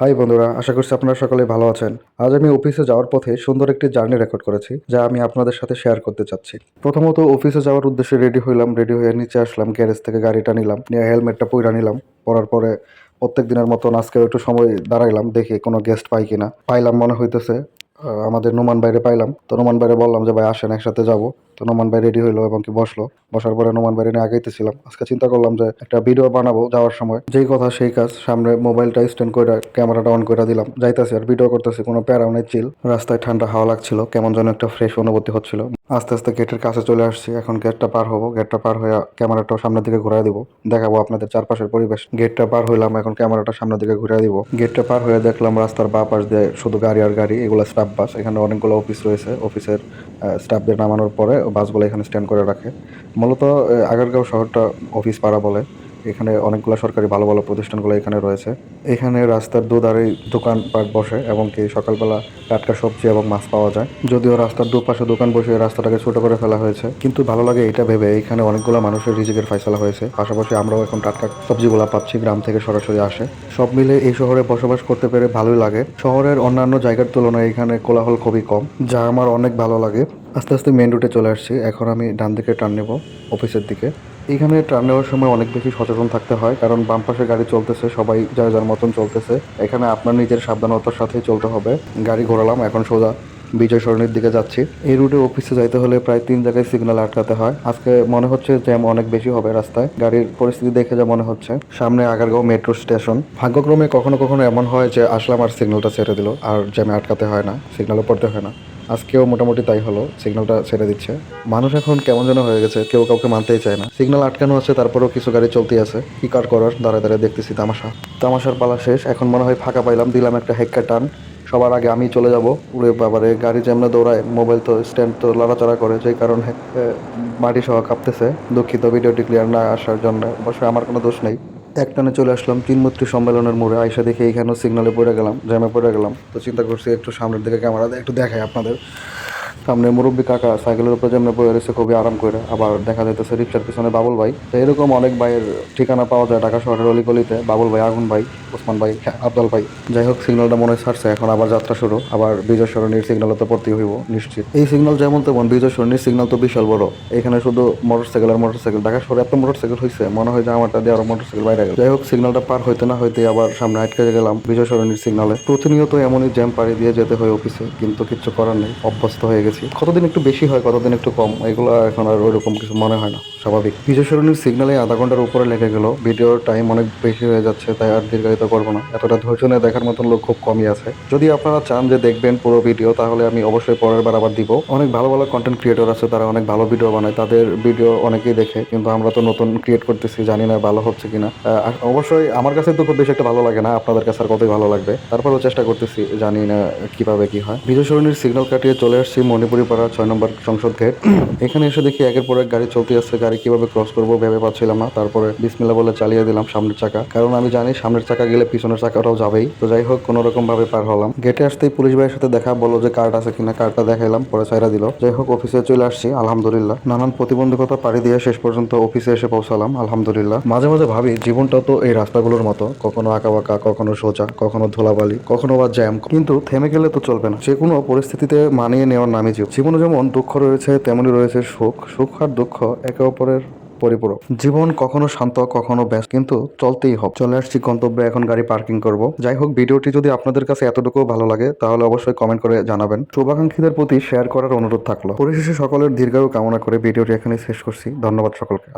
High বন্ধুরা, আশা করছি আপনারা সকলে ভালো আছেন। আজ আমি অফিসে যাওয়ার পথে সুন্দর একটি জার্নি রেকর্ড করেছি, যা আমি আপনাদের সাথে শেয়ার করতে চাচ্ছি। প্রথমত অফিসে যাওয়ার উদ্দেশ্যে রেডি হইলাম রেডি হয়ে নিচে আসলাম গ্যারেজ থেকে গাড়িটা নিলাম, নিয়ে হেলমেটটা পইরা নিলাম, পরার পরে প্রত্যেক দিনের মতন আজকে একটু সময় দাঁড়াইলাম, দেখি কোনো গেস্ট পাই কিনা। পাইলাম মনে হইতেছে আমাদের নোমান বাইরে পাইলাম। তো নোমান বাইরে বললাম যে, ভাই, আসেন, একসাথে যাব। তো নোমান ভাই রেডি হইল এবং কি বসল। বসার পরে নোমান বাইরে নিয়ে আগাইতেছিলাম। আজকে চিন্তা করলাম যে একটা ভিডিও বানাবো যাওয়ার সময়। যেই কথা সেই কাজ, সামনে মোবাইলটা স্ট্যান্ড করে ক্যামেরাটা অন করে দিলাম। যাইতেছি আর ভিডিও করতেছি, কোনো প্যারাও নেই চিল রাস্তায় ঠান্ডা হাওয়া লাগছিল, কেমন যেন একটা ফ্রেশ অনুভূতি হচ্ছিল। আস্তে আস্তে গেটের কাছে চলে আসছি। এখন গেটটা পার হব। গেটটা পার হয়ে ক্যামেরাটাও সামনের দিকে ঘুরাই দিব। দেখাবো আপনাদের চারপাশের পরিবেশ। গেটটা পার হইলাম, এখন ক্যামেরাটা সামনের দিকে ঘুরাই দিব। গেটটা পার হয়ে দেখলাম রাস্তার বা পাশ দিয়ে শুধু গাড়ি আর গাড়ি, এগুলো স্টাফ বাস এখানে অনেকগুলো অফিস রয়েছে। অফিসের স্টাফদের নামানোর পরে বাসগুলো এখানে স্ট্যান্ড করে রাখে। মূলত আগারগাঁও শহরটা অফিস পাড়া বলে। এখানে অনেকগুলো সরকারি ভালো ভালো প্রতিষ্ঠানগুলো এখানে রয়েছে। এখানে রাস্তার দুধারেই দোকানপাট বসে এবং কি সকালবেলা টাটকা সবজি এবং মাছ পাওয়া যায়। যদিও রাস্তার দুপাশে দোকান বসে রাস্তাটাকে ছোট করে ফেলা হয়েছে, কিন্তু ভালো লাগে এটা ভেবে এখানে অনেকগুলো মানুষের রিজিকের ফয়সলা হয়েছে। পাশাপাশি আমরাও এখন টাটকা সবজিগুলো পাচ্ছি, গ্রাম থেকে সরাসরি আসে। সব মিলে এই শহরে বসবাস করতে পেরে ভালোই লাগে। শহরের অন্যান্য জায়গার তুলনায় এখানে কোলাহল খুবই কম, যা আমার অনেক ভালো লাগে। আস্তে আস্তে মেন রুটে চলে আসছি। এখন আমি ডান দিকে টার্ন নেব, অফিসের দিকে। এখানে টার্ন নেওয়ার সময় অনেক বেশি সচেতন থাকতে হয়, কারণ বাম পাশে গাড়ি চলতেছে, সবাই যার যার মতন চলতেছে। এখানে আপনার নিজের সাবধানতার সাথেই চলতে হবে। গাড়ি ঘোরালাম, এখন সোজা বিজয় সরণির দিকে যাচ্ছি। এই রুটে অফিসে যাইতে হলে প্রায় তিন জায়গায় সিগন্যাল আটকাতে হয়। আজকে মনে হচ্ছে জ্যাম অনেক বেশি হবে রাস্তায়। গাড়ির পরিস্থিতি দেখে যা মনে হচ্ছে। সামনে আগারগাঁও মেট্রো স্টেশন ভাগ্যক্রমে কখনো কখনো এমন হয় যে আসলাম আর সিগন্যালটা ছেড়ে দিল, আর জ্যামে আটকাতে হয় না সিগন্যালও পড়তে হয় না। আজকেও মোটামুটি তাই হলো সিগন্যালটা ছেড়ে দিচ্ছে। মানুষ এখন কেমন যেন হয়ে গেছে, কেউ কাউকে মানতেই চায় না। সিগন্যাল আটকানো আছে, তারপরেও কিছু গাড়ি চলতে আছে। কি কার করার, দাঁড়ায় দাঁড়ায় দেখতেছি তামাশা। তামাশার পালা শেষ, এখন মনে হয় ফাঁকা পাইলাম, দিলাম একটা হেক্কা টান। সবার আগে আমি চলে যাব, উড়ে বাবারে, গাড়ি যেমন দৌড়ায় মোবাইল তো স্ট্যান্ড তো লড়াচড়া করে, যেই কারণে মাটি সহ কাঁপতেছে। দুঃখিত ভিডিওটি ক্লিয়ার না আসার জন্য, অবশ্যই আমার কোনো দোষ নেই। একটানে চলে আসলাম, তিনমূর্তি সম্মেলনের মোড়ে। আয়সা দেখে এখানেও সিগনালে পড়ে গেলাম জ্যামে পড়ে গেলাম। তো চিন্তা করছি একটু সামনের দিকে ক্যামেরা একটু দেখাই আপনাদের। সামনে মুরব্বী কাকা সাইকেলের উপরে যেমন পড়ে রয়েছে, খুবই আরাম করে। আবার দেখা যাইতেছে রিক্সার পিছনে বাবুল ভাই। তো এরকম অনেক ভাইয়ের ঠিকানা পাওয়া যায় ঢাকা শহরের অলিগলিতে, বাবুল ভাই, আগুন ভাই। ওসমান ভাই, আবদাল ভাই। যাই হোক, সিগন্যালটা মনে ছাড়ছে। এখন আবার যাত্রা শুরু। আবার বিজয় সরণির সিগন্যালে তো পড়তেই হইব, নিশ্চিত। এই সিগন্যাল যেমন তেমন, বিজয় সরণির সিগন্যাল তো বিশাল বড়। এখানে শুধু মোটরসাইকেল আর মোটরসাইকেল। ঢাকা শহরে এত মোটরসাইকেল হয়েছে মনে হয় যে আমারটা দিয়ে আরও মোটরসাইকেল বাইরে গেল। যাই হোক, সিগন্যালটা পার হইতে না হইতে আবার সামনে আটকে গেলাম বিজয় সরণির সিগনালে প্রতিনিয়ত এমনই জ্যাম পাড়ি দিয়ে যেতে হয় অফিসে, কিন্তু কিচ্ছু করার নেই। অভ্যস্ত হয়ে গেছি। কতদিন একটু বেশি হয়, কতদিন একটু কম, এগুলো এখন আর ওইরকম কিছু মনে হয় না। স্বাভাবিক। বিজয় সরণির সিগনালে আধা ঘণ্টার উপরে লেগে গেল। ভিডিওর টাইম অনেক বেশি হয়ে যাচ্ছে, তাই আর দীর্ঘায়িত করব না। এতটা ধৈর্য নিয়ে দেখার মতন লোক খুব কমই আছে। যদি আপনারা চান যে দেখবেন পুরো ভিডিও, তাহলে আমি অবশ্যই পরের বার আবার দিব। অনেক ভালো ভালো কন্টেন্ট ক্রিয়েটর আছে, তারা অনেক ভালো ভিডিও বানায়, তাদের ভিডিও অনেকেই দেখে, কিন্তু আমরা তো নতুন ক্রিয়েট করতেছি, জানি না ভালো হচ্ছে কিনা। অবশ্যই আমার কাছে তো খুব বেশি একটা ভালো লাগে না, আপনাদের কাছে আর কতই ভালো লাগবে। তারপরেও চেষ্টা করতেছি, জানি না কীভাবে কি হয়। বিজয় সরণির সিগন্যাল কাটিয়ে চলে আসছি মণিপুরি পাড়া ছয় নম্বর সংসদ গেট এখানে এসে দেখি একের পর এক গাড়ি চলতে আসছে গাড়ি কীভাবে ক্রস করব ভেবে পাচ্ছিলাম না। তারপরে বিসমিল্লা বলে চালিয়ে দিলাম সামনের চাকা। কারণ আমি জানি সামনের চাকা গেলে পিছনের চাকাটাও যাবেই। তো যাই হোক কোনো রকম ভাবে পার হলাম। গেটে আসতেই পুলিশ ভাইয়ের সাথে দেখা বলল যে কার্ড আছে কিনা, কার্ডটা দেখাইলাম, পরে ছাইরা দিল। যাই হোক, অফিসে চলে আসছি, আলহামদুলিল্লাহ। নানান প্রতিবন্ধকতা পাড়ি দিয়ে শেষ পর্যন্ত অফিসে এসে পৌঁছালাম, আলহামদুলিল্লাহ। মাঝে মাঝে ভাবি, জীবনটা তো এই রাস্তাগুলোর মতো। কখনো আঁকা বাঁকা কখনো সোজা, কখনো ধুলাবালি, কখনো বা জ্যাম। কিন্তু থেমে গেলে তো চলবে না। যে কোনো পরিস্থিতিতে মানিয়ে নেওয়ার নামে জীবন। জীবনে যেমন দুঃখ রয়েছে তেমনই রয়েছে সুখ। সুখ আর দুঃখ একে অপরের পরিপূরক। জীবন কখনো শান্ত, কখনো ব্যস্ত, কিন্তু চলতেই হবে। চলে আসছি গন্তব্যে, এখন গাড়ি পার্কিং করব। যাই হোক, ভিডিওটি যদি আপনাদের কাছে এতটুকু ভালো লাগে, তাহলে অবশ্যই কমেন্ট করে জানাবেন। শুভাকাঙ্ক্ষীদের প্রতি শেয়ার করার অনুরোধ থাকল। পরিশেষে সকলের দীর্ঘায়ু কামনা করে ভিডিওটি এখানে শেষ করছি। ধন্যবাদ সকলকে।